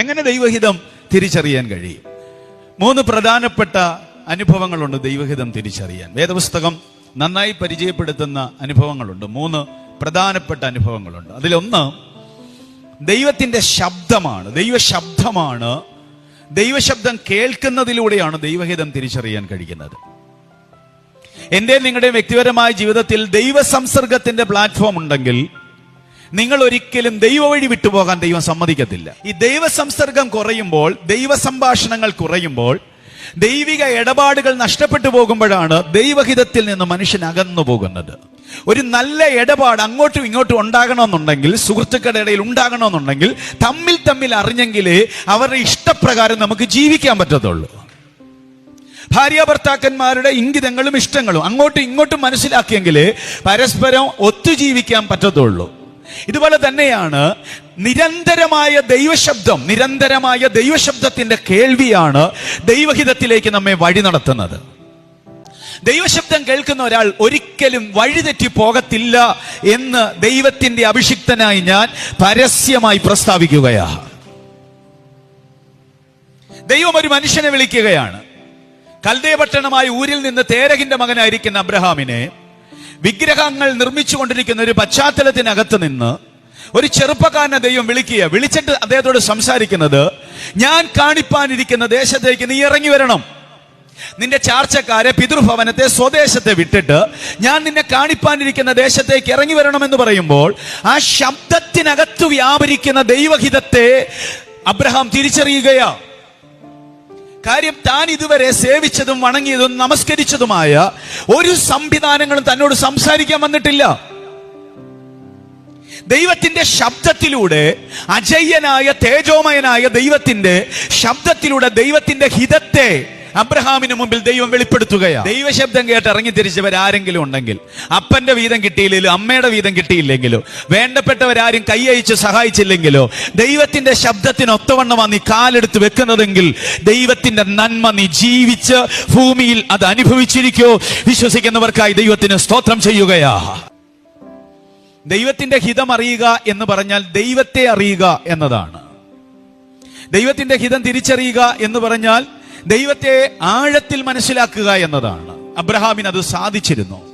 എങ്ങനെ ദൈവഹിതം തിരിച്ചറിയാൻ കഴിയും? മൂന്ന് പ്രധാനപ്പെട്ട അനുഭവങ്ങളുണ്ട് ദൈവഹിതം തിരിച്ചറിയാൻ. വേദപുസ്തകം നന്നായി പരിചയപ്പെടുത്തുന്ന അനുഭവങ്ങളുണ്ട്. മൂന്ന് പ്രധാനപ്പെട്ട അനുഭവങ്ങളുണ്ട്. അതിലൊന്ന് ദൈവത്തിന്റെ ശബ്ദമാണ്. ദൈവശബ്ദമാണ്. ദൈവശബ്ദം കേൾക്കുന്നതിലൂടെയാണ് ദൈവഹിതം തിരിച്ചറിയാൻ കഴിയുന്നത്. എന്റെ നിങ്ങളുടെ വ്യക്തിപരമായ ജീവിതത്തിൽ ദൈവ സംസർഗത്തിന്റെ പ്ലാറ്റ്ഫോം ഉണ്ടെങ്കിൽ നിങ്ങൾ ഒരിക്കലും ദൈവ വഴി വിട്ടുപോകാൻ ദൈവം സമ്മതിക്കത്തില്ല. ഈ ദൈവ സംസർഗം കുറയുമ്പോൾ ദൈവ സംഭാഷണങ്ങൾ കുറയുമ്പോൾ ദൈവിക ഇടപാടുകൾ നഷ്ടപ്പെട്ടു പോകുമ്പോഴാണ് ദൈവഹിതത്തിൽ നിന്ന് മനുഷ്യൻ അകന്നു പോകുന്നത്. ഒരു നല്ല ഇടപാട് അങ്ങോട്ടും ഇങ്ങോട്ടും ഉണ്ടാകണമെന്നുണ്ടെങ്കിൽ സുഹൃത്തുക്കളുടെ ഇടയിൽ ഉണ്ടാകണമെന്നുണ്ടെങ്കിൽ തമ്മിൽ തമ്മിൽ അറിഞ്ഞെങ്കിലേ അവരുടെ ഇഷ്ടപ്രകാരം നമുക്ക് ജീവിക്കാൻ പറ്റത്തുള്ളൂ. ഭാര്യ ഭർത്താക്കന്മാരുടെ ഇംഗിതങ്ങളും ഇഷ്ടങ്ങളും അങ്ങോട്ടും ഇങ്ങോട്ടും മനസ്സിലാക്കിയെങ്കിലേ പരസ്പരം ഒത്തുജീവിക്കാൻ പറ്റത്തുള്ളൂ. ഇതുപോലെ തന്നെയാണ് നിരന്തരമായ ദൈവശബ്ദം നിരന്തരമായ ദൈവശബ്ദത്തിന്റെ കേൾവിയാണ് ദൈവഹിതത്തിലേക്ക് നമ്മെ വഴി നടത്തുന്നത്. ദൈവശബ്ദം കേൾക്കുന്ന ഒരാൾ ഒരിക്കലും വഴിതെറ്റി പോകത്തില്ല എന്ന് ദൈവത്തിന്റെ അഭിഷിക്തനായി ഞാൻ പരസ്യമായി പ്രസ്താവിക്കുകയാ ദൈവം ഒരു മനുഷ്യനെ വിളിക്കുകയാണ്. കൽദേപട്ടണമായ ഊരിൽ നിന്ന് തേരകിന്റെ മകനായിരിക്കുന്ന അബ്രഹാമിനെ വിഗ്രഹങ്ങൾ നിർമ്മിച്ചുകൊണ്ടിരിക്കുന്ന ഒരു പശ്ചാത്തലത്തിനകത്ത് നിന്ന് ഒരു ചെറുപ്പക്കാരനെ ദൈവം വിളിക്കുക. വിളിച്ചിട്ട് അദ്ദേഹത്തോട് സംസാരിക്കുന്നത് ഞാൻ കാണിപ്പാനിരിക്കുന്ന ദേശത്തേക്ക് നീ ഇറങ്ങി വരണം. നിന്റെ ചാർച്ചക്കാരെ പിതൃഭവനത്തെ സ്വദേശത്തെ വിട്ടിട്ട് ഞാൻ നിന്നെ കാണിപ്പാനിരിക്കുന്ന ദേശത്തേക്ക് ഇറങ്ങി വരണമെന്ന് പറയുമ്പോൾ ആ ശബ്ദത്തിനകത്ത് വ്യാപരിക്കുന്ന ദൈവഹിതത്തെ അബ്രഹാം തിരിച്ചറിയുകയാ. കാര്യം താൻ ഇതുവരെ സേവിച്ചതും വണങ്ങിയതും നമസ്കരിച്ചതുമായ ഒരു സംവിധാനങ്ങളും തന്നോട് സംസാരിക്കാൻ വന്നിട്ടില്ല. ദൈവത്തിന്റെ ശബ്ദത്തിലൂടെ അജയ്യനായ തേജോമയനായ ദൈവത്തിന്റെ ശബ്ദത്തിലൂടെ ദൈവത്തിന്റെ ഹിതത്തെ അബ്രഹാമിന് മുമ്പിൽ ദൈവം വെളിപ്പെടുത്തുകയാണ് ദൈവശബ്ദം കേട്ട് ഇറങ്ങി തിരിച്ചവർ ആരെങ്കിലും ഉണ്ടെങ്കിൽ അപ്പന്റെ വീതം കിട്ടിയില്ലെങ്കിലും അമ്മയുടെ വീതം കിട്ടിയില്ലെങ്കിലോ വേണ്ടപ്പെട്ടവരാരും കൈയച്ച് സഹായിച്ചില്ലെങ്കിലോ ദൈവത്തിന്റെ ശബ്ദത്തിന് ഒത്തവണ്ണമാണ് നീ കാലെടുത്ത് വെക്കുന്നതെങ്കിൽ ദൈവത്തിന്റെ നന്മ നീ ജീവിച്ച് ഭൂമിയിൽ അത് അനുഭവിച്ചിരിക്കോ. വിശ്വസിക്കുന്നവർക്കായി ദൈവത്തിന് സ്തോത്രം ചെയ്യുകയാ. ദൈവത്തിന്റെ ഹിതം അറിയുക എന്ന് പറഞ്ഞാൽ ദൈവത്തെ അറിയുക എന്നതാണ്. ദൈവത്തിന്റെ ഹിതം തിരിച്ചറിയുക എന്ന് പറഞ്ഞാൽ ദൈവത്തെ ആഴത്തിൽ മനസ്സിലാക്കുക എന്നതാണ്. അബ്രഹാമിന് അത് സാധിച്ചിരുന്നു.